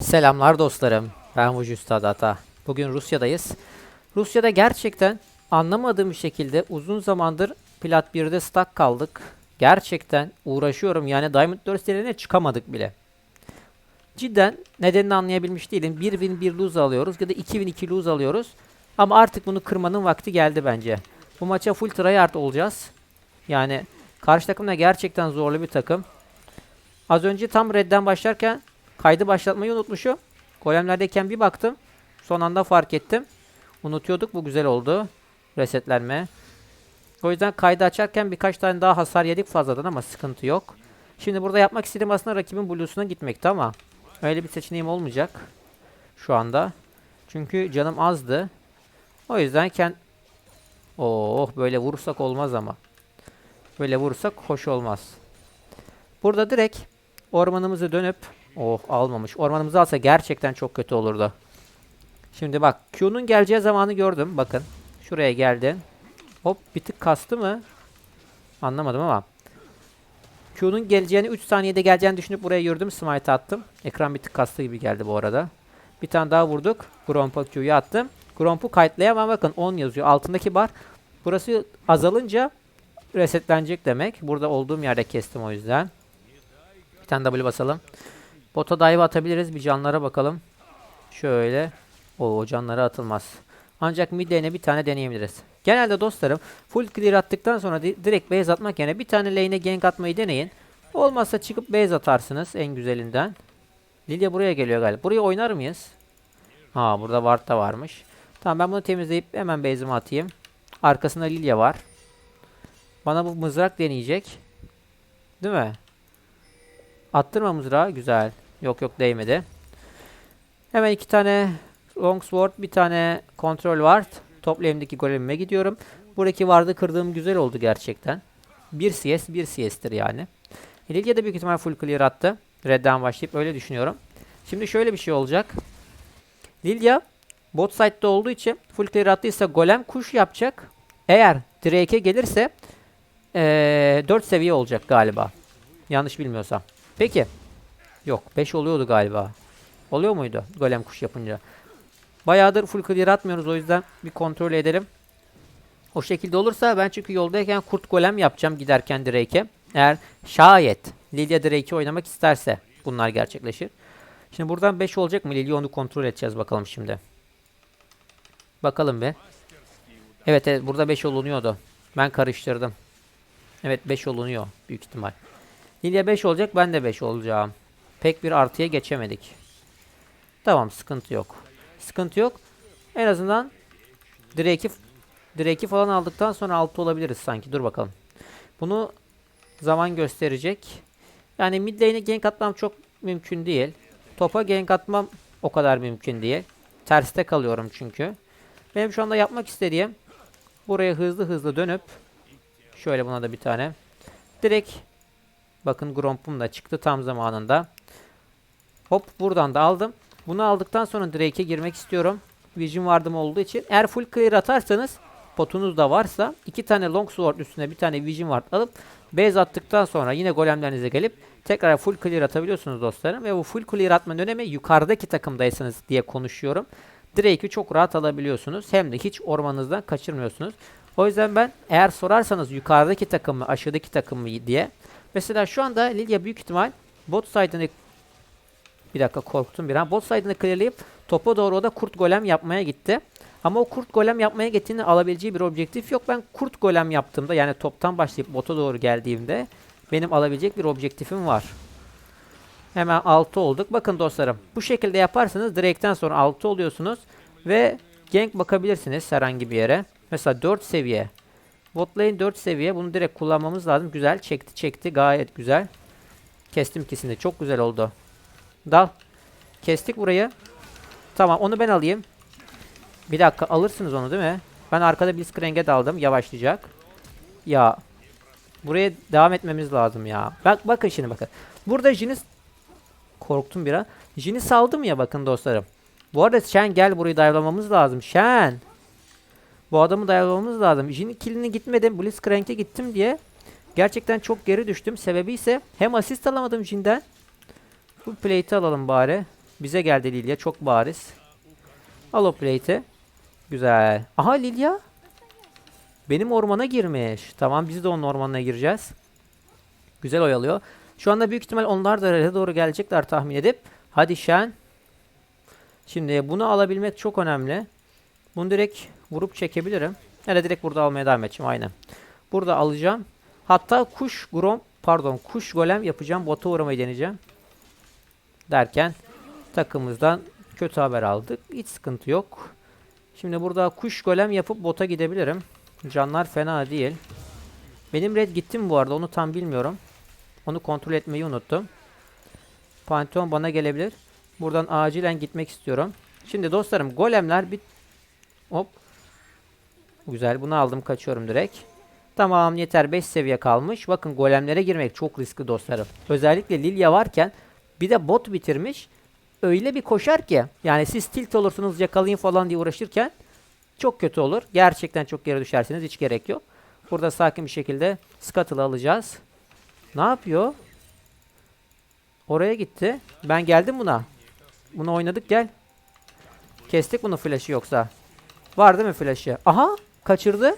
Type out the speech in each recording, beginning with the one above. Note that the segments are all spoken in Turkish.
Selamlar dostlarım. Ben Vujista Data. Bugün Rusya'dayız. Rusya'da gerçekten anlamadığım şekilde uzun zamandır Plat 1'de stuck kaldık. Gerçekten uğraşıyorum. Yani Diamond 4 serilerine çıkamadık bile. Cidden nedenini anlayabilmiş değilim. 1 win 1 lose alıyoruz ya da 2 win 2 lose alıyoruz. Ama artık bunu kırmanın vakti geldi bence. Bu maça full tryhard olacağız. Yani karşı takım da gerçekten zorlu bir takım. Az önce tam redden başlarken kaydı başlatmayı unutmuşum. Golemlerdeyken bir baktım. Son anda fark ettim. Unutuyorduk. Bu güzel oldu. Resetlenme. O yüzden kaydı açarken birkaç tane daha hasar yedik fazladan ama sıkıntı yok. Şimdi burada yapmak istediğim aslında rakibin bluesuna gitmekti ama öyle bir seçeneğim olmayacak. Şu anda. Çünkü canım azdı. O yüzden kend... Oh böyle vurursak olmaz ama. Böyle vurursak hoş olmaz. Burada direkt ormanımızı dönüp Oh almamış. Ormanımızı alsa gerçekten çok kötü olurdu. Şimdi bak Q'nun geleceği zamanı gördüm. Bakın. Şuraya geldi. Hop bir tık kastı mı? Anlamadım ama. Q'nun geleceğini 3 saniyede geleceğini düşünüp buraya yürüdüm. Smite attım. Ekran bir tık kastı gibi geldi bu arada. Bir tane daha vurduk. Gromp'a Q'yu attım. Gromp'u kayıtlayamam bakın 10 yazıyor. Altındaki bar. Burası azalınca resetlenecek demek. Burada olduğum yerde kestim o yüzden. Bir tane W basalım. Bota dive atabiliriz. Bir canlara bakalım. Şöyle. O canlara atılmaz. Ancak mid lane'e bir tane deneyebiliriz. Genelde dostlarım full clear attıktan sonra di- direkt base atmak yerine bir tane lane'e gank atmayı deneyin. Olmazsa çıkıp base atarsınız en güzelinden. Lilia buraya geliyor galiba. Buraya oynar mıyız? Ha burada ward da varmış. Tamam ben bunu temizleyip hemen base'imi atayım. Arkasında Lilia var. Bana bu mızrak deneyecek. Değil mi? Attırma mızrağı. Güzel. Yok yok değmedi. Hemen iki tane longsword, bir tane control ward. Top lane'deki golemime gidiyorum. Buradaki ward'ı kırdığım güzel oldu gerçekten. 1 CS, 1 CS'tir yani. Lilia da büyük ihtimal full clear attı. Red'den başlayıp öyle düşünüyorum. Şimdi şöyle bir şey olacak. Lilia bot side'da olduğu için full clear attıysa golem kuş yapacak. Eğer Drake'e gelirse ee, 4 seviye olacak galiba. Yanlış bilmiyorsam. Peki. Yok 5 oluyordu galiba. Oluyor muydu golem kuş yapınca? Bayağıdır full clear atmıyoruz o yüzden bir kontrol edelim. O şekilde olursa ben çünkü yoldayken kurt golem yapacağım giderken Drake'e. Eğer şayet Lilia Drake'i oynamak isterse bunlar gerçekleşir. Şimdi buradan 5 olacak mı? Lilia onu kontrol edeceğiz bakalım şimdi. Bakalım bir. Evet evet burada 5 olunuyordu. Ben karıştırdım. Evet 5 olunuyor büyük ihtimal. Lilia 5 olacak ben de 5 olacağım. Pek bir artıya geçemedik. Tamam sıkıntı yok. Sıkıntı yok. En azından Drake'i Drake'i falan aldıktan sonra 6 olabiliriz sanki. Dur bakalım. Bunu zaman gösterecek. Yani mid lane'e gank atmam çok mümkün değil. Topa gank atmam o kadar mümkün değil. Terste kalıyorum çünkü. Benim şu anda yapmak istediğim buraya hızlı hızlı dönüp şöyle buna da bir tane direkt bakın Gromp'um da çıktı tam zamanında. Hop buradan da aldım. Bunu aldıktan sonra Drake'e girmek istiyorum. Vision vardım olduğu için. Eğer full clear atarsanız potunuz da varsa iki tane longsword üstüne bir tane vision ward alıp base attıktan sonra yine golemlerinize gelip tekrar full clear atabiliyorsunuz dostlarım. Ve bu full clear atmanın önemi yukarıdaki takımdaysanız diye konuşuyorum. Drake'i çok rahat alabiliyorsunuz. Hem de hiç ormanınızdan kaçırmıyorsunuz. O yüzden ben eğer sorarsanız yukarıdaki takım mı aşağıdaki takım mı diye. Mesela şu anda Lilia büyük ihtimal bot side'ını bir dakika korktum bir an. Bot side'ını clearlayıp topa doğru o da kurt golem yapmaya gitti. Ama o kurt golem yapmaya gittiğinde alabileceği bir objektif yok. Ben kurt golem yaptığımda yani toptan başlayıp bota doğru geldiğimde benim alabilecek bir objektifim var. Hemen 6 olduk. Bakın dostlarım bu şekilde yaparsanız direkten sonra 6 oluyorsunuz ve gank bakabilirsiniz herhangi bir yere. Mesela 4 seviye. Bot lane 4 seviye. Bunu direkt kullanmamız lazım. Güzel. Çekti çekti. Gayet güzel. Kestim ikisini. Çok güzel oldu. Dal. Kestik burayı. Tamam onu ben alayım. Bir dakika alırsınız onu değil mi? Ben arkada Blitzcrank'e daldım. Yavaşlayacak. Ya. Buraya devam etmemiz lazım ya. Bak bakın şimdi bakın. Burada Jin'i korktum biraz. Jin'i saldım ya bakın dostlarım. Bu arada Shen gel burayı dive'lamamız lazım. Shen. Bu adamı dive'lamamız lazım. Jin'in killini gitmedim. Blitzcrank'e gittim diye. Gerçekten çok geri düştüm. Sebebi ise hem asist alamadım Jin'den. Bu plate'i alalım bari. Bize geldi Lilia çok bariz. Al o plate'i. Güzel. Aha Lilia. Benim ormana girmiş. Tamam biz de onun ormanına gireceğiz. Güzel oyalıyor. Şu anda büyük ihtimal onlar da red'e doğru gelecekler tahmin edip. Hadi Shen. Şimdi bunu alabilmek çok önemli. Bunu direkt vurup çekebilirim. Da direkt burada almaya devam edeceğim aynen. Burada alacağım. Hatta kuş grom pardon kuş golem yapacağım. Bota uğramayı deneyeceğim. Derken takımımızdan kötü haber aldık. Hiç sıkıntı yok. Şimdi burada kuş golem yapıp bota gidebilirim. Canlar fena değil. Benim red gitti mi bu arada onu tam bilmiyorum. Onu kontrol etmeyi unuttum. Pantheon bana gelebilir. Buradan acilen gitmek istiyorum. Şimdi dostlarım golemler bir... Hop. Güzel bunu aldım kaçıyorum direkt. Tamam yeter 5 seviye kalmış. Bakın golemlere girmek çok riskli dostlarım. Özellikle Lilia varken bir de bot bitirmiş. Öyle bir koşar ki yani siz tilt olursunuz yakalayın falan diye uğraşırken çok kötü olur. Gerçekten çok geri düşersiniz hiç gerek yok. Burada sakin bir şekilde Scuttle'ı alacağız. Ne yapıyor? Oraya gitti. Ben geldim buna. Bunu oynadık gel. Kestik bunu flash'ı yoksa. Var değil mi flash'ı? Aha kaçırdı.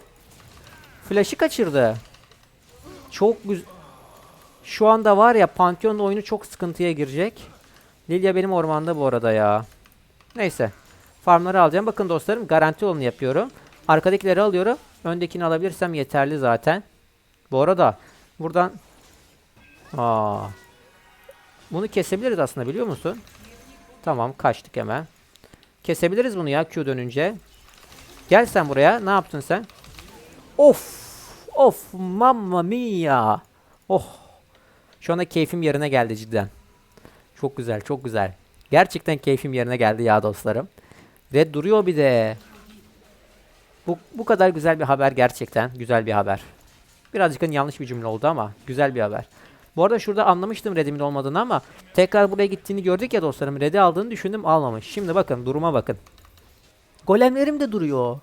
Flash'ı kaçırdı. Çok güzel. Şu anda var ya Pantheon oyunu çok sıkıntıya girecek. Lilia benim ormanda bu arada ya. Neyse. Farmları alacağım. Bakın dostlarım garanti olanı yapıyorum. Arkadakileri alıyorum. Öndekini alabilirsem yeterli zaten. Bu arada buradan Aa. Bunu kesebiliriz aslında biliyor musun? Tamam kaçtık hemen. Kesebiliriz bunu ya Q dönünce. Gel sen buraya. Ne yaptın sen? Of. Of mamma mia. Oh. Şu anda keyfim yerine geldi cidden. Çok güzel, çok güzel. Gerçekten keyfim yerine geldi ya dostlarım. Red duruyor bir de. Bu, bu kadar güzel bir haber gerçekten. Güzel bir haber. Birazcık yanlış bir cümle oldu ama güzel bir haber. Bu arada şurada anlamıştım Red'imin olmadığını ama tekrar buraya gittiğini gördük ya dostlarım. Red'i aldığını düşündüm almamış. Şimdi bakın duruma bakın. Golemlerim de duruyor.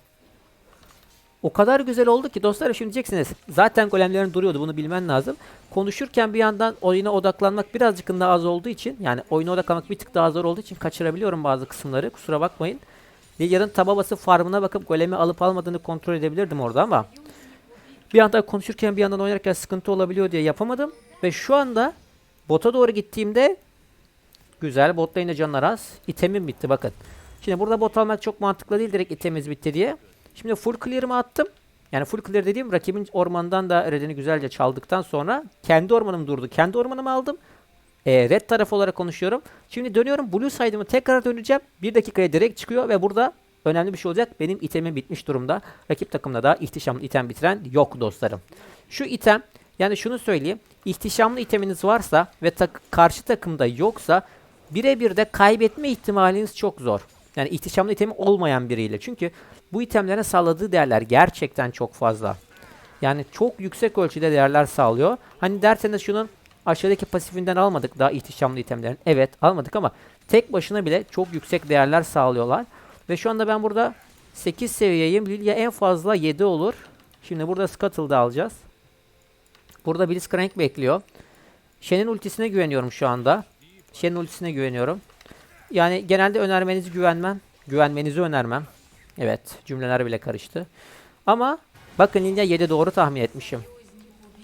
O kadar güzel oldu ki dostlar şimdi diyeceksiniz. Zaten golemlerin duruyordu bunu bilmen lazım. Konuşurken bir yandan oyuna odaklanmak birazcık daha az olduğu için yani oyuna odaklanmak bir tık daha zor olduğu için kaçırabiliyorum bazı kısımları. Kusura bakmayın. Lilya'nın tababası farmına bakıp golemi alıp almadığını kontrol edebilirdim orada ama bir yandan konuşurken bir yandan oynarken sıkıntı olabiliyor diye yapamadım. Ve şu anda bota doğru gittiğimde güzel bot lane'de canlar az. İtemim bitti bakın. Şimdi burada bot almak çok mantıklı değil direkt itemiz bitti diye. Şimdi full clear'ımı attım. Yani full clear dediğim rakibin ormandan da redini güzelce çaldıktan sonra kendi ormanım durdu. Kendi ormanımı aldım. Ee, red tarafı olarak konuşuyorum. Şimdi dönüyorum. Blue side'ımı tekrar döneceğim. Bir dakikaya direkt çıkıyor ve burada önemli bir şey olacak. Benim itemim bitmiş durumda. Rakip takımda da ihtişamlı item bitiren yok dostlarım. Şu item yani şunu söyleyeyim. İhtişamlı iteminiz varsa ve tak karşı takımda yoksa birebir de kaybetme ihtimaliniz çok zor. Yani ihtişamlı itemi olmayan biriyle. Çünkü bu itemlerin sağladığı değerler gerçekten çok fazla. Yani çok yüksek ölçüde değerler sağlıyor. Hani derseniz şunun aşağıdaki pasifinden almadık daha ihtişamlı itemlerin. Evet almadık ama tek başına bile çok yüksek değerler sağlıyorlar. Ve şu anda ben burada 8 seviyeyim. Lilia en fazla 7 olur. Şimdi burada Scuttle'da alacağız. Burada Blitzcrank bekliyor. Shen'in ultisine güveniyorum şu anda. Shen'in ultisine güveniyorum. Yani genelde önermenizi güvenmem. Güvenmenizi önermem. Evet cümleler bile karıştı. Ama bakın Lilia 7 doğru tahmin etmişim.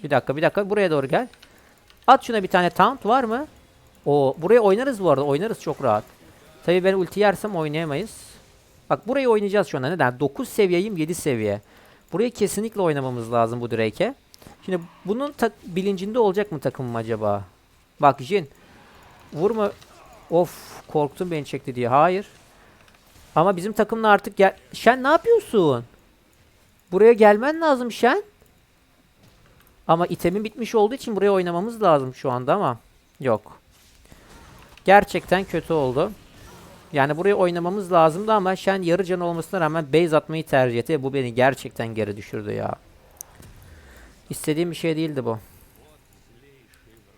Bir dakika bir dakika buraya doğru gel. At şuna bir tane taunt var mı? O buraya oynarız bu arada. Oynarız çok rahat. Tabii ben ulti yersem oynayamayız. Bak burayı oynayacağız şu anda. Neden? 9 seviyeyim 7 seviye. Burayı kesinlikle oynamamız lazım bu Drake'e. Şimdi bunun bilincinde olacak mı takımım acaba? Bak Jin. Vurma. Of korktum beni çekti diye. Hayır. Ama bizim takımla artık gel... Şen ne yapıyorsun? Buraya gelmen lazım Şen. Ama itemin bitmiş olduğu için buraya oynamamız lazım şu anda ama yok. Gerçekten kötü oldu. Yani buraya oynamamız lazımdı ama Shen yarı can olmasına rağmen base atmayı tercih etti. Bu beni gerçekten geri düşürdü ya. İstediğim bir şey değildi bu.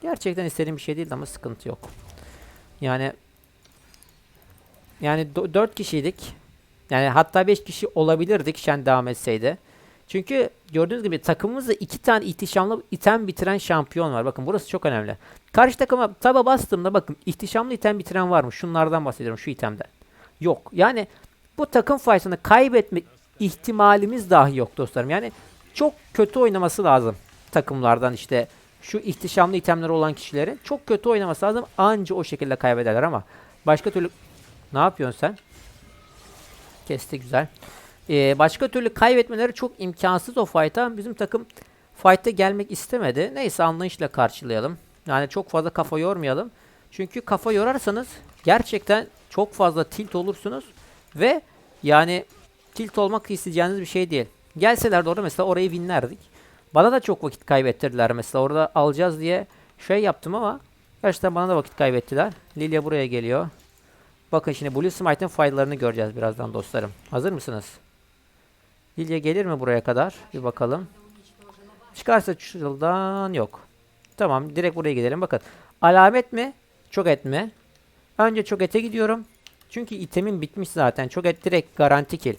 Gerçekten istediğim bir şey değildi ama sıkıntı yok. Yani yani 4 kişiydik. Yani hatta 5 kişi olabilirdik Shen devam etseydi. Çünkü gördüğünüz gibi takımımızda iki tane ihtişamlı item bitiren şampiyon var. Bakın burası çok önemli. Karşı takıma taba bastığımda bakın ihtişamlı item bitiren var mı? Şunlardan bahsediyorum şu itemden. Yok. Yani bu takım fight'ını kaybetme ihtimalimiz dahi yok dostlarım. Yani çok kötü oynaması lazım takımlardan işte şu ihtişamlı itemleri olan kişilerin çok kötü oynaması lazım. Anca o şekilde kaybederler ama başka türlü ne yapıyorsun sen? Kesti güzel. Ee, başka türlü kaybetmeleri çok imkansız o fight'a. Bizim takım fight'e gelmek istemedi. Neyse anlayışla karşılayalım. Yani çok fazla kafa yormayalım. Çünkü kafa yorarsanız gerçekten çok fazla tilt olursunuz ve yani tilt olmak isteyeceğiniz bir şey değil. Gelseler de orada mesela orayı winlerdik. Bana da çok vakit kaybettirdiler mesela orada alacağız diye şey yaptım ama gerçekten bana da vakit kaybettiler. Lilia buraya geliyor. Bakın şimdi Blue Smite'ın faydalarını göreceğiz birazdan dostlarım. Hazır mısınız? Lilia gelir mi buraya kadar? Bir bakalım. Çıkarsa şuradan yok. Tamam direkt buraya gidelim. Bakın alamet mi? Çok et mi? Önce çok ete gidiyorum. Çünkü itemin bitmiş zaten. Çok et direkt garanti kill.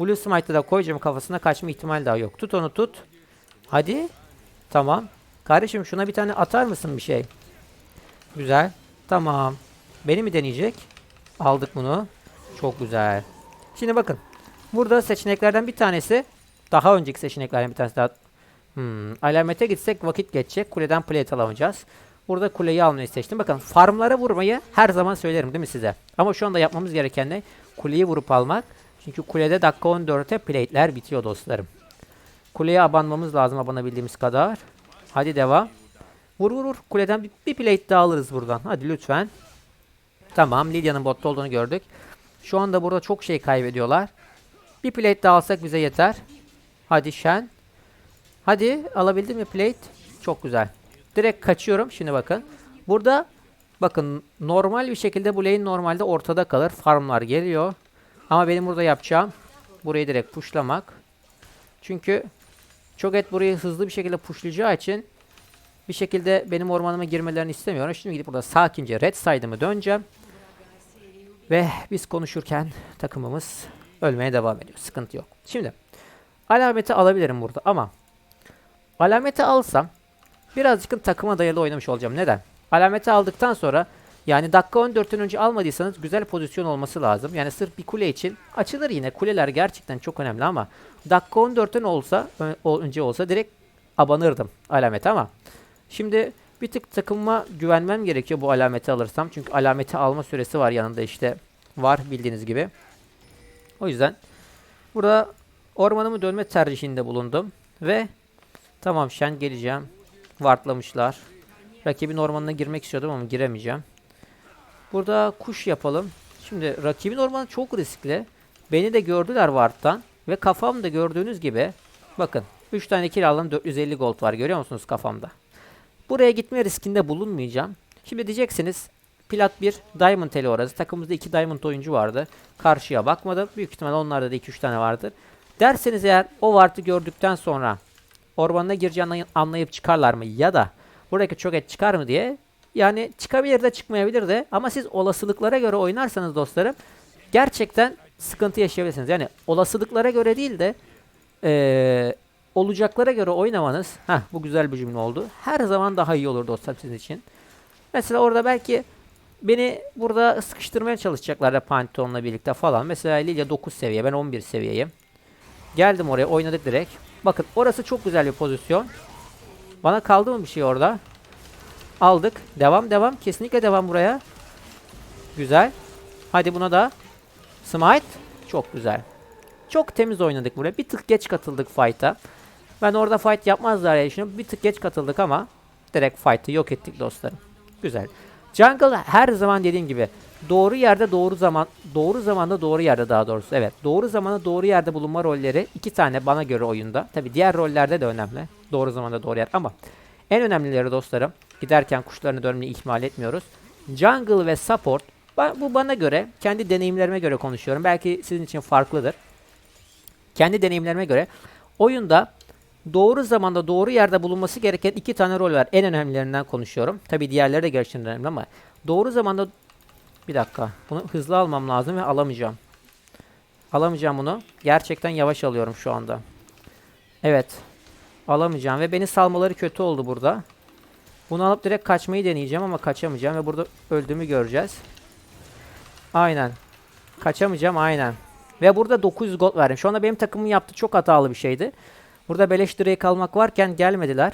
Blue Smite'ı da koyacağım kafasına kaçma ihtimal daha yok. Tut onu tut. Hadi. Tamam. Kardeşim şuna bir tane atar mısın bir şey? Güzel. Tamam. Beni mi deneyecek? Aldık bunu. Çok güzel. Şimdi bakın. Burada seçeneklerden bir tanesi daha önceki seçeneklerden bir tanesi daha Hmm, alamete gitsek vakit geçecek. Kuleden plate alamayacağız. Burada kuleyi almayı seçtim. Bakın farmlara vurmayı her zaman söylerim değil mi size? Ama şu anda yapmamız gereken ne? Kuleyi vurup almak. Çünkü kulede dakika 14'te plate'ler bitiyor dostlarım. Kuleye abanmamız lazım abanabildiğimiz kadar. Hadi devam. Vur vur vur. Kuleden bir, bir plate daha alırız buradan. Hadi lütfen. Tamam. Lidya'nın botta olduğunu gördük. Şu anda burada çok şey kaybediyorlar. Bir plate daha alsak bize yeter. Hadi Shen. Hadi alabildim mi plate? Çok güzel. Direkt kaçıyorum. Şimdi bakın. Burada bakın normal bir şekilde bu lane normalde ortada kalır. Farmlar geliyor. Ama benim burada yapacağım burayı direkt pushlamak. Çünkü çok et burayı hızlı bir şekilde pushlayacağı için bir şekilde benim ormanıma girmelerini istemiyorum. Şimdi gidip burada sakince red side'ımı döneceğim. Ve biz konuşurken takımımız ölmeye devam ediyor. Sıkıntı yok. Şimdi alameti alabilirim burada ama alameti alsam birazcık takıma dayalı oynamış olacağım. Neden? Alameti aldıktan sonra yani dakika 14'ten önce almadıysanız güzel pozisyon olması lazım. Yani sırf bir kule için açılır yine. Kuleler gerçekten çok önemli ama dakika 14'ten olsa önce olsa direkt abanırdım alamete ama şimdi bir tık takımıma güvenmem gerekiyor bu alameti alırsam. Çünkü alameti alma süresi var yanında işte var bildiğiniz gibi. O yüzden burada ormanımı dönme tercihinde bulundum ve tamam şen geleceğim. Vartlamışlar. Rakibin ormanına girmek istiyordum ama giremeyeceğim. Burada kuş yapalım. Şimdi rakibin ormanı çok riskli. Beni de gördüler Ward'dan. Ve kafamda gördüğünüz gibi bakın 3 tane kill aldım 450 gold var görüyor musunuz kafamda. Buraya gitme riskinde bulunmayacağım. Şimdi diyeceksiniz Plat 1 Diamond eli orası. Takımımızda 2 Diamond oyuncu vardı. Karşıya bakmadım. Büyük ihtimal onlarda da 2-3 tane vardır. Derseniz eğer o Ward'ı gördükten sonra ormanına gireceğini anlayıp çıkarlar mı? Ya da buradaki çok et çıkar mı diye yani çıkabilir de çıkmayabilir de ama siz olasılıklara göre oynarsanız dostlarım gerçekten sıkıntı yaşayabilirsiniz. Yani olasılıklara göre değil de ee, olacaklara göre oynamanız heh, bu güzel bir cümle oldu. Her zaman daha iyi olur dostlar sizin için. Mesela orada belki beni burada sıkıştırmaya çalışacaklar da Pantheon'la birlikte falan. Mesela Lilia 9 seviye ben 11 seviyeyim. Geldim oraya oynadık direkt. Bakın orası çok güzel bir pozisyon. Bana kaldı mı bir şey orada? Aldık. Devam devam. Kesinlikle devam buraya. Güzel. Hadi buna da. Smite. Çok güzel. Çok temiz oynadık buraya. Bir tık geç katıldık fight'a. Ben orada fight yapmazlar diye düşünüyorum. Bir tık geç katıldık ama direkt fight'ı yok ettik dostlarım. Güzel. Jungle her zaman dediğim gibi doğru yerde doğru zaman doğru zamanda doğru yerde daha doğrusu evet doğru zamanda doğru yerde bulunma rolleri iki tane bana göre oyunda. Tabi diğer rollerde de önemli. Doğru zamanda doğru yer ama en önemlileri dostlarım giderken kuşlarını dönmeyi ihmal etmiyoruz. Jungle ve support bu bana göre kendi deneyimlerime göre konuşuyorum. Belki sizin için farklıdır. Kendi deneyimlerime göre oyunda doğru zamanda doğru yerde bulunması gereken iki tane rol var. En önemlilerinden konuşuyorum. Tabi diğerleri de gerçekten önemli ama doğru zamanda bir dakika. Bunu hızlı almam lazım ve alamayacağım. Alamayacağım bunu. Gerçekten yavaş alıyorum şu anda. Evet. Alamayacağım ve beni salmaları kötü oldu burada. Bunu alıp direkt kaçmayı deneyeceğim ama kaçamayacağım ve burada öldüğümü göreceğiz. Aynen. Kaçamayacağım aynen. Ve burada 900 gold verdim. Şu anda benim takımın yaptığı çok hatalı bir şeydi. Burada beleş Drake almak varken gelmediler.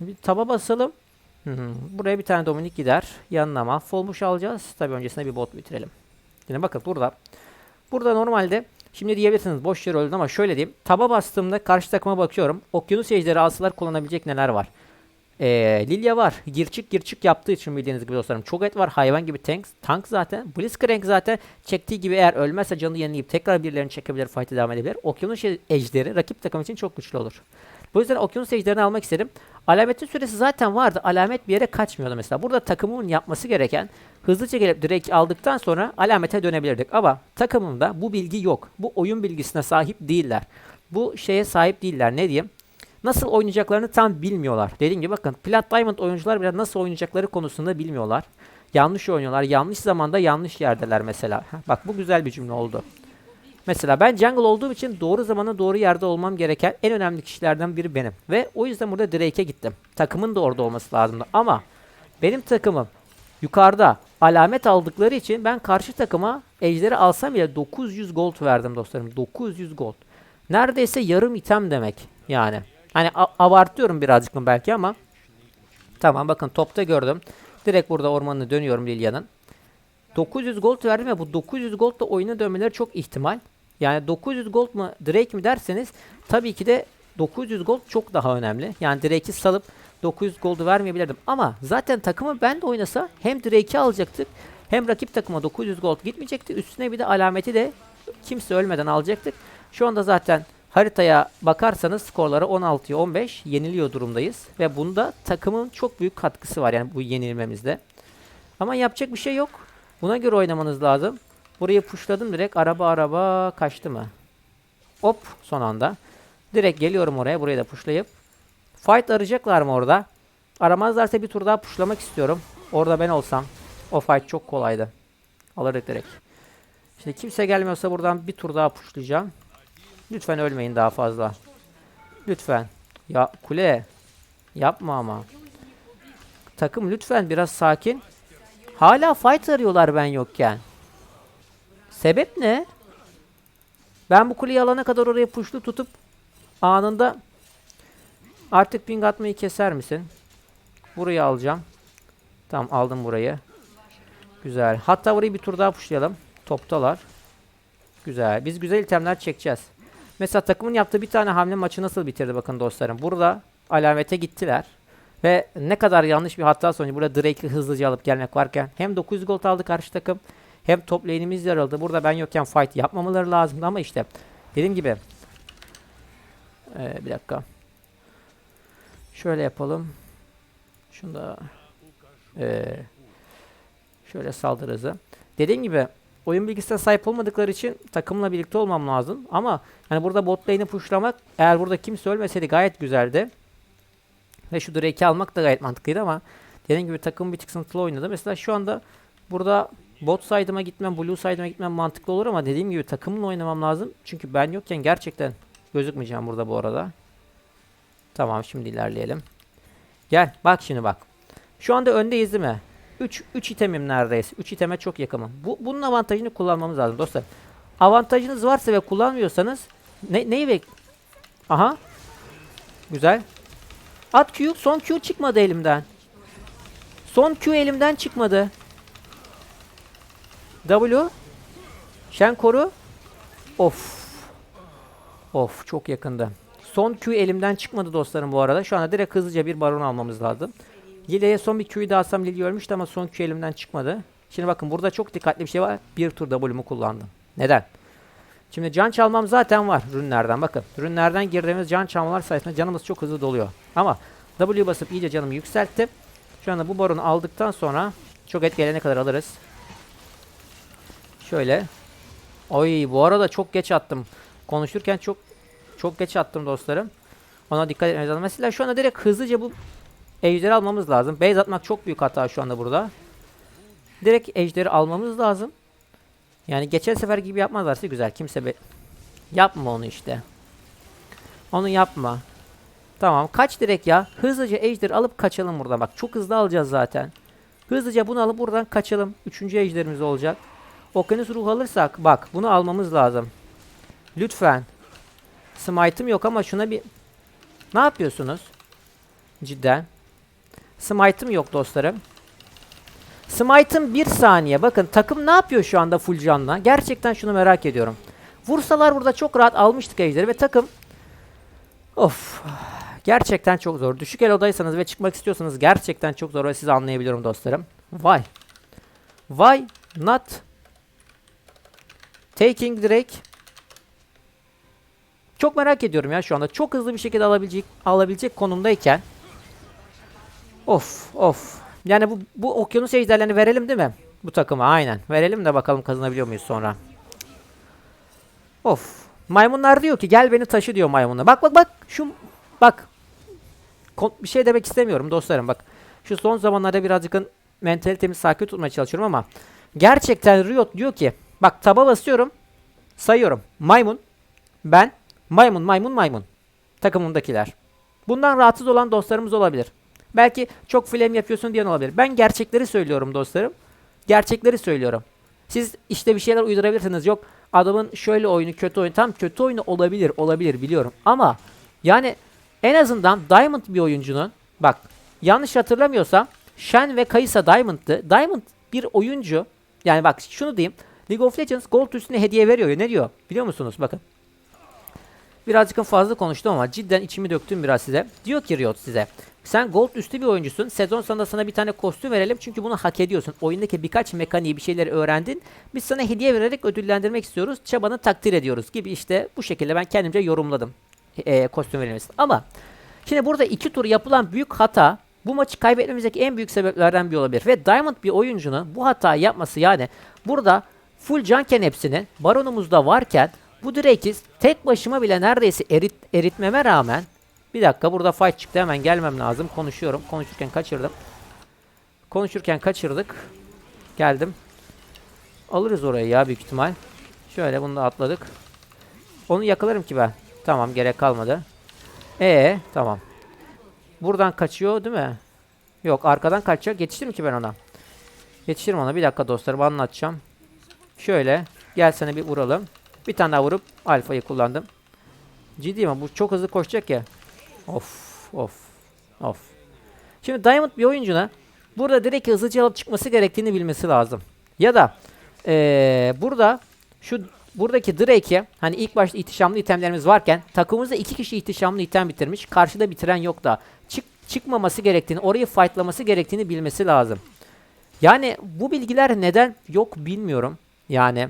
Bir taba basalım. Buraya bir tane Dominik gider. Yanına mahvolmuş alacağız. Tabi öncesinde bir bot bitirelim. Yine bakın burada. Burada normalde şimdi diyebilirsiniz boş yere öldün ama şöyle diyeyim. Taba bastığımda karşı takıma bakıyorum. Okyanus ejderi alsalar kullanabilecek neler var. Ee, Lilia var. Gir çık gir çık yaptığı için bildiğiniz gibi dostlarım. Cho'Gath var. Hayvan gibi tank. Tank zaten. Blitzcrank zaten çektiği gibi eğer ölmezse canını yenileyip tekrar birilerini çekebilir. Fight'e devam edebilir. Okyanus ejderi rakip takım için çok güçlü olur. Bu yüzden Okyanus ejderini almak istedim. Alametin süresi zaten vardı. Alamet bir yere kaçmıyordu mesela. Burada takımın yapması gereken hızlıca gelip direkt aldıktan sonra alamete dönebilirdik. Ama takımımda bu bilgi yok. Bu oyun bilgisine sahip değiller. Bu şeye sahip değiller. Ne diyeyim? Nasıl oynayacaklarını tam bilmiyorlar. Dediğim gibi bakın Plat Diamond oyuncular bile nasıl oynayacakları konusunda bilmiyorlar. Yanlış oynuyorlar. Yanlış zamanda yanlış yerdeler mesela. Bak bu güzel bir cümle oldu. Mesela ben jungle olduğum için doğru zamanda doğru yerde olmam gereken en önemli kişilerden biri benim. Ve o yüzden burada Drake'e gittim. Takımın da orada olması lazımdı. Ama benim takımım yukarıda alamet aldıkları için ben karşı takıma ejderi alsam bile 900 gold verdim dostlarım. 900 gold. Neredeyse yarım item demek yani. Hani abartıyorum birazcık mı belki ama tamam bakın topta gördüm. Direkt burada ormanını dönüyorum Lilia'nın. 900 gold verdim ve bu 900 gold da oyuna dönmeleri çok ihtimal. Yani 900 gold mu Drake mi derseniz tabii ki de 900 gold çok daha önemli. Yani Drake'i salıp 900 gold'u vermeyebilirdim. Ama zaten takımı ben de oynasa hem Drake'i alacaktık hem rakip takıma 900 gold gitmeyecekti. Üstüne bir de alameti de kimse ölmeden alacaktık. Şu anda zaten haritaya bakarsanız skorları 16'ya 15 yeniliyor durumdayız. Ve bunda takımın çok büyük katkısı var yani bu yenilmemizde. Ama yapacak bir şey yok. Buna göre oynamanız lazım. Burayı pushladım direkt. Araba araba kaçtı mı? Hop son anda. Direkt geliyorum oraya. Burayı da pushlayıp. Fight arayacaklar mı orada? Aramazlarsa bir tur daha pushlamak istiyorum. Orada ben olsam. O fight çok kolaydı. Alırdık direkt. Şimdi kimse gelmiyorsa buradan bir tur daha pushlayacağım. Lütfen ölmeyin daha fazla. Lütfen. Ya kule. Yapma ama. Takım lütfen biraz sakin. Hala fight arıyorlar ben yokken. Sebep ne? Ben bu kuleyi alana kadar oraya puşlu tutup anında artık ping atmayı keser misin? Burayı alacağım. Tamam aldım burayı. Güzel. Hatta burayı bir tur daha puşlayalım. Toptalar. Güzel. Biz güzel itemler çekeceğiz. Mesela takımın yaptığı bir tane hamle maçı nasıl bitirdi bakın dostlarım. Burada alamete gittiler. Ve ne kadar yanlış bir hata sonucu burada Drake'i hızlıca alıp gelmek varken hem 900 gol aldı karşı takım hem top lane'imiz yarıldı. Burada ben yokken fight yapmamaları lazımdı ama işte dediğim gibi ee, bir dakika. Şöyle yapalım. Şunu da ee, şöyle saldırı hızı. Dediğim gibi oyun bilgisine sahip olmadıkları için takımla birlikte olmam lazım. Ama hani burada bot lane'i pushlamak eğer burada kimse ölmeseydi gayet güzeldi. Ve şu Drake'i almak da gayet mantıklıydı ama dediğim gibi takım bir tık sıkıntılı oynadı. Mesela şu anda burada bot side'ıma gitmem, blue side'ıma gitmem mantıklı olur ama dediğim gibi takımla oynamam lazım. Çünkü ben yokken gerçekten gözükmeyeceğim burada bu arada. Tamam şimdi ilerleyelim. Gel bak şimdi bak. Şu anda öndeyiz değil mi? 3 3 itemim neredeyse. 3 iteme çok yakınım. Bu bunun avantajını kullanmamız lazım dostlar. Avantajınız varsa ve kullanmıyorsanız ne neyi bek? Aha. Güzel. At Q. Son Q çıkmadı elimden. Son Q elimden çıkmadı. W. Shen koru. Of. Of çok yakında. Son Q elimden çıkmadı dostlarım bu arada. Şu anda direkt hızlıca bir baron almamız lazım. Lilia'ya son bir Q'yu da alsam Lilia ölmüştü ama son Q elimden çıkmadı. Şimdi bakın burada çok dikkatli bir şey var. Bir tur W'mu kullandım. Neden? Şimdi can çalmam zaten var rünlerden. Bakın rünlerden girdiğimiz can çalmalar sayesinde canımız çok hızlı doluyor. Ama W basıp iyice canımı yükselttim. Şu anda bu baronu aldıktan sonra çok et gelene kadar alırız. Şöyle. Oy bu arada çok geç attım. Konuşurken çok çok geç attım dostlarım. Ona dikkat etmemiz lazım. Mesela şu anda direkt hızlıca bu ejderi almamız lazım. Base atmak çok büyük hata şu anda burada. Direkt ejderi almamız lazım. Yani geçen sefer gibi yapmazlarsa güzel. Kimse be yapma onu işte. Onu yapma. Tamam kaç direkt ya. Hızlıca ejder alıp kaçalım buradan. Bak çok hızlı alacağız zaten. Hızlıca bunu alıp buradan kaçalım. Üçüncü ejderimiz olacak. Okyanus ruhu alırsak bak bunu almamız lazım. Lütfen. Smite'ım yok ama şuna bir... Ne yapıyorsunuz? Cidden. Smite'ım yok dostlarım. Smite'ım bir saniye. Bakın takım ne yapıyor şu anda full canla? Gerçekten şunu merak ediyorum. Vursalar burada çok rahat almıştık ejderi ve takım... Of. Gerçekten çok zor. Düşük elodaysanız ve çıkmak istiyorsanız gerçekten çok zor ve sizi anlayabiliyorum dostlarım. Why? Why not taking Drake? Çok merak ediyorum ya şu anda. Çok hızlı bir şekilde alabilecek alabilecek konumdayken. Of of. Yani bu bu okyanus ejderlerini verelim değil mi? Bu takıma aynen. Verelim de bakalım kazanabiliyor muyuz sonra. Of. Maymunlar diyor ki gel beni taşı diyor maymunlar. Bak bak bak şu bak. Kon- bir şey demek istemiyorum dostlarım bak. Şu son zamanlarda birazcık mentalitemi sakin tutmaya çalışıyorum ama gerçekten Riot diyor ki bak taba basıyorum sayıyorum. Maymun ben maymun maymun maymun takımımdakiler. Bundan rahatsız olan dostlarımız olabilir. Belki çok flame yapıyorsun diyen olabilir. Ben gerçekleri söylüyorum dostlarım. Gerçekleri söylüyorum. Siz işte bir şeyler uydurabilirsiniz. Yok adamın şöyle oyunu kötü oyun. Tam kötü oyunu olabilir olabilir biliyorum. Ama yani en azından Diamond bir oyuncunun bak yanlış hatırlamıyorsam Shen ve Kaysa Diamond'dı. Diamond bir oyuncu yani bak şunu diyeyim. League of Legends Gold üstüne hediye veriyor. Ne diyor? Biliyor musunuz? Bakın. Birazcık fazla konuştum ama cidden içimi döktüm biraz size. Diyor ki Riot size. Sen gold üstü bir oyuncusun. Sezon sonunda sana bir tane kostüm verelim çünkü bunu hak ediyorsun. Oyundaki birkaç mekaniği bir şeyleri öğrendin. Biz sana hediye vererek ödüllendirmek istiyoruz. Çabanı takdir ediyoruz gibi işte bu şekilde ben kendimce yorumladım. E, kostüm verilmesini. Ama şimdi burada iki tur yapılan büyük hata bu maçı kaybetmemizdeki en büyük sebeplerden biri olabilir. Ve Diamond bir oyuncunun bu hatayı yapması yani burada full canken hepsini baronumuzda varken bu Drake'i tek başıma bile neredeyse erit, eritmeme rağmen bir dakika burada fight çıktı hemen gelmem lazım. Konuşuyorum. Konuşurken kaçırdım. Konuşurken kaçırdık. Geldim. Alırız orayı ya büyük ihtimal. Şöyle bunu da atladık. Onu yakalarım ki ben. Tamam gerek kalmadı. Ee tamam. Buradan kaçıyor değil mi? Yok arkadan kaçacak. Yetiştirim ki ben ona. Yetiştirim ona. Bir dakika dostlarım anlatacağım. Şöyle. Gel sana bir vuralım. Bir tane daha vurup alfayı kullandım. Ciddi mi? Bu çok hızlı koşacak ya. Of of of. Şimdi Diamond bir oyuncuna burada direkt hızlıca alıp çıkması gerektiğini bilmesi lazım. Ya da ee, burada şu buradaki Drake'e hani ilk başta ihtişamlı itemlerimiz varken takımımızda iki kişi ihtişamlı item bitirmiş. Karşıda bitiren yok da. Çık, çıkmaması gerektiğini, orayı fightlaması gerektiğini bilmesi lazım. Yani bu bilgiler neden yok bilmiyorum. Yani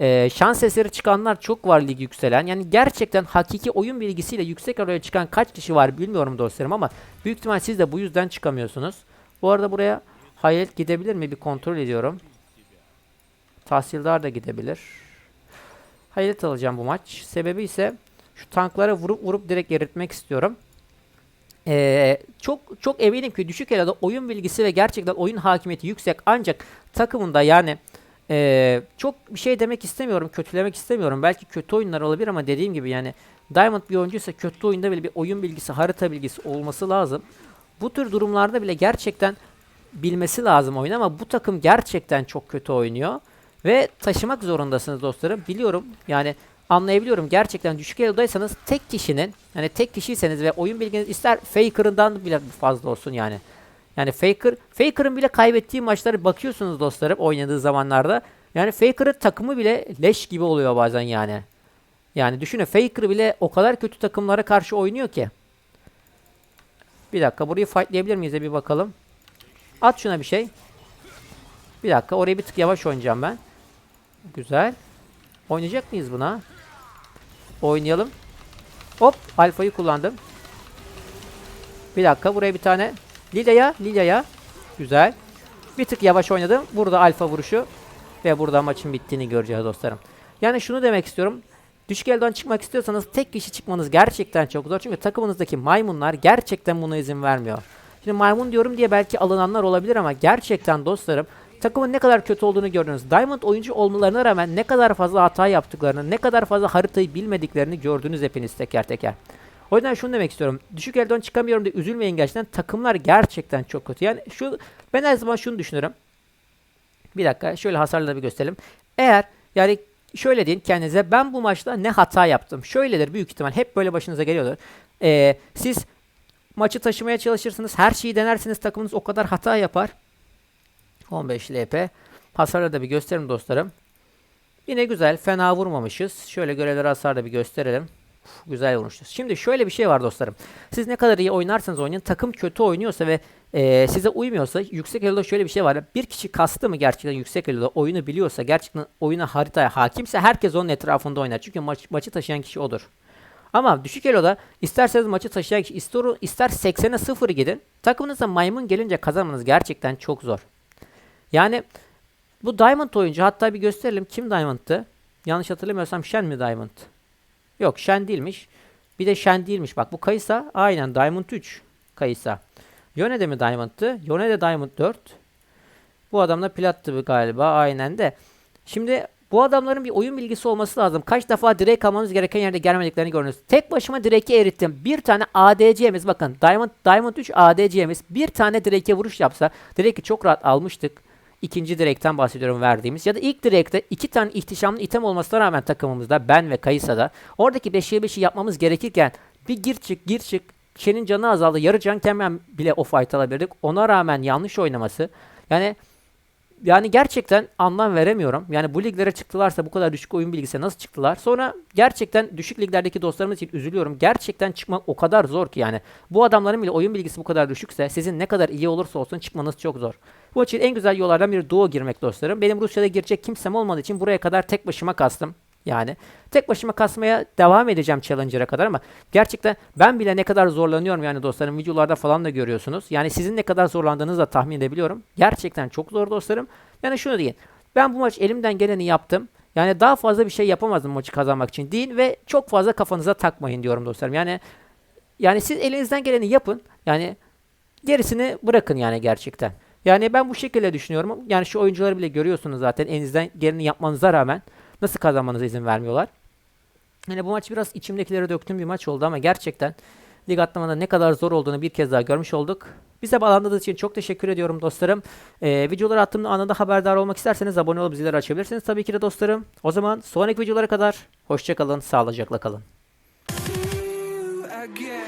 ee, şans eseri çıkanlar çok var lig yükselen. Yani gerçekten hakiki oyun bilgisiyle yüksek oraya çıkan kaç kişi var bilmiyorum dostlarım ama büyük ihtimal siz de bu yüzden çıkamıyorsunuz. Bu arada buraya hayalet gidebilir mi bir kontrol ediyorum. Tahsildar da gidebilir. Hayalet alacağım bu maç. Sebebi ise şu tanklara vurup vurup direkt eritmek istiyorum. Ee, çok çok eminim ki düşük elada oyun bilgisi ve gerçekten oyun hakimiyeti yüksek ancak takımında yani ee, çok bir şey demek istemiyorum, kötülemek istemiyorum. Belki kötü oyunlar olabilir ama dediğim gibi yani Diamond bir oyuncuysa kötü oyunda bile bir oyun bilgisi, harita bilgisi olması lazım. Bu tür durumlarda bile gerçekten bilmesi lazım oyun ama bu takım gerçekten çok kötü oynuyor. Ve taşımak zorundasınız dostlarım. Biliyorum yani anlayabiliyorum. Gerçekten düşük eldaysanız tek kişinin yani tek kişiyseniz ve oyun bilginiz ister Faker'ından bile fazla olsun yani. Yani Faker, Faker'ın bile kaybettiği maçları bakıyorsunuz dostlarım oynadığı zamanlarda. Yani Faker'ın takımı bile leş gibi oluyor bazen yani. Yani düşünün Faker bile o kadar kötü takımlara karşı oynuyor ki. Bir dakika burayı fightlayabilir miyiz de bir bakalım. At şuna bir şey. Bir dakika orayı bir tık yavaş oynayacağım ben. Güzel. Oynayacak mıyız buna? Oynayalım. Hop alfayı kullandım. Bir dakika buraya bir tane Lilya'ya, Lilya'ya. Güzel. Bir tık yavaş oynadım. Burada alfa vuruşu. Ve burada maçın bittiğini göreceğiz dostlarım. Yani şunu demek istiyorum. Düşük çıkmak istiyorsanız tek kişi çıkmanız gerçekten çok zor. Çünkü takımınızdaki maymunlar gerçekten buna izin vermiyor. Şimdi maymun diyorum diye belki alınanlar olabilir ama gerçekten dostlarım takımın ne kadar kötü olduğunu gördünüz. Diamond oyuncu olmalarına rağmen ne kadar fazla hata yaptıklarını, ne kadar fazla haritayı bilmediklerini gördünüz hepiniz teker teker. O yüzden şunu demek istiyorum. Düşük elden çıkamıyorum diye üzülmeyin gerçekten. Takımlar gerçekten çok kötü. Yani şu ben her zaman şunu düşünürüm. Bir dakika şöyle hasarları bir gösterelim. Eğer yani şöyle deyin kendinize ben bu maçta ne hata yaptım? Şöyledir büyük ihtimal hep böyle başınıza geliyordur. Ee, siz maçı taşımaya çalışırsınız. Her şeyi denersiniz. Takımınız o kadar hata yapar. 15 LP. Hasarları da bir gösterelim dostlarım. Yine güzel. Fena vurmamışız. Şöyle görevleri hasar da bir gösterelim. Güzel vurmuşuz. Şimdi şöyle bir şey var dostlarım. Siz ne kadar iyi oynarsanız oynayın. Takım kötü oynuyorsa ve e, size uymuyorsa yüksek elo'da şöyle bir şey var. Bir kişi kastı mı gerçekten yüksek elo'da oyunu biliyorsa gerçekten oyuna haritaya hakimse herkes onun etrafında oynar. Çünkü maç, maçı taşıyan kişi odur. Ama düşük elo'da isterseniz maçı taşıyan kişi ister, ister 80'e 0 gidin. Takımınıza maymun gelince kazanmanız gerçekten çok zor. Yani bu Diamond oyuncu hatta bir gösterelim. Kim Diamond'tı? Yanlış hatırlamıyorsam Shen mi Diamond? Yok Shen değilmiş. Bir de Shen değilmiş. Bak bu Kaysa aynen Diamond 3 Kaysa. Yone de mi Diamond'tı? Yone de Diamond 4. Bu adam da Plat'tı galiba aynen de. Şimdi bu adamların bir oyun bilgisi olması lazım. Kaç defa direkt almamız gereken yerde gelmediklerini görüyoruz. Tek başıma direk'i erittim. Bir tane ADC'miz bakın Diamond Diamond 3 ADC'miz bir tane direk'e vuruş yapsa direk'i çok rahat almıştık. İkinci direkten bahsediyorum verdiğimiz. Ya da ilk direkte iki tane ihtişamlı item olmasına rağmen takımımızda ben ve Kayısa'da oradaki 5'e 5'i yapmamız gerekirken bir gir çık gir çık Shen'in canı azaldı. Yarı can kemen bile o fight alabilirdik. Ona rağmen yanlış oynaması. Yani yani gerçekten anlam veremiyorum. Yani bu liglere çıktılarsa bu kadar düşük oyun bilgisine nasıl çıktılar? Sonra gerçekten düşük liglerdeki dostlarımız için üzülüyorum. Gerçekten çıkmak o kadar zor ki yani. Bu adamların bile oyun bilgisi bu kadar düşükse sizin ne kadar iyi olursa olsun çıkmanız çok zor. Bu için en güzel yollardan biri duo girmek dostlarım. Benim Rusya'da girecek kimsem olmadığı için buraya kadar tek başıma kastım. Yani tek başıma kasmaya devam edeceğim Challenger'a kadar ama gerçekten ben bile ne kadar zorlanıyorum yani dostlarım videolarda falan da görüyorsunuz. Yani sizin ne kadar zorlandığınızı da tahmin edebiliyorum. Gerçekten çok zor dostlarım. Yani şunu deyin. Ben bu maç elimden geleni yaptım. Yani daha fazla bir şey yapamazdım maçı kazanmak için deyin ve çok fazla kafanıza takmayın diyorum dostlarım. Yani yani siz elinizden geleni yapın. Yani gerisini bırakın yani gerçekten. Yani ben bu şekilde düşünüyorum. Yani şu oyuncuları bile görüyorsunuz zaten elinizden geleni yapmanıza rağmen nasıl kazanmanıza izin vermiyorlar. Yani bu maç biraz içimdekileri döktüğüm bir maç oldu ama gerçekten lig atlamanın ne kadar zor olduğunu bir kez daha görmüş olduk. Bize bağlandığınız için çok teşekkür ediyorum dostlarım. Ee, videoları attığımda anında haberdar olmak isterseniz abone olup zilleri açabilirsiniz tabii ki de dostlarım. O zaman sonraki videolara kadar hoşçakalın, sağlıcakla kalın. again.